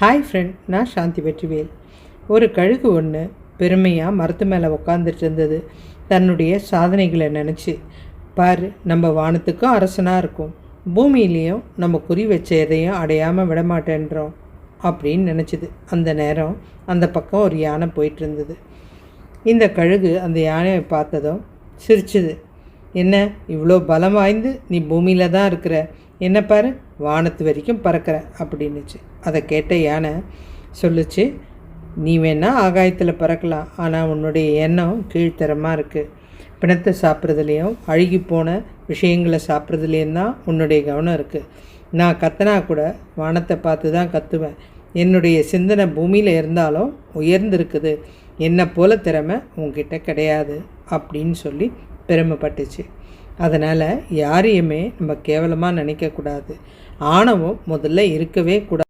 Hi friend நான் சாந்தி வெற்றிவேல். ஒரு கழுகு ஒன்று பெருமையாக மரத்து மேலே உக்காந்துட்டு இருந்தது. தன்னுடைய சாதனைகளை நினச்சி பாரு நம்ம வானத்துக்கும் அரசனாக இருக்கும். பூமியிலையும் நம்ம குறி வச்ச எதையும் அடையாமல் விட மாட்டேன்றோம் அப்படின்னு நினச்சிது. அந்த நேரம் அந்த பக்கம் ஒரு யானை போயிட்டு இருந்தது. இந்த கழுகு அந்த யானையை பார்த்ததும் சிரிச்சுது. என்ன இவ்வளோ பலம் வாய்ந்து நீ பூமியில் தான் இருக்கிற? என்ன பாரு வானத்து வரைக்கும் பறக்கிறேன் அப்படின்னுச்சு. அதை கேட்ட யானை சொல்லுச்சு நீ வேணால் ஆகாயத்தில் பறக்கலாம். ஆனால் உன்னுடைய எண்ணம் கீழ்த்தரமாக இருக்குது பிணத்தை சாப்பிட்றதுலேயும் அழுகி போன விஷயங்களை சாப்பிட்றதுலேயும் தான் உன்னுடைய கவனம் இருக்குது நான் கத்தனா கூட வானத்தை பார்த்து தான் கத்துவேன். என்னுடைய சிந்தனை பூமியில் இருந்தாலும் உயர்ந்திருக்குது. என்னை போல திறமை உங்ககிட்ட கிடையாது. அப்படின்னு சொல்லி பெருமைப்பட்டுச்சு. அதனால் யாரையுமே நம்ம கேவலமாக நினைக்கக்கூடாது. ஆணவம் முதல்ல இருக்கவே கூடாது.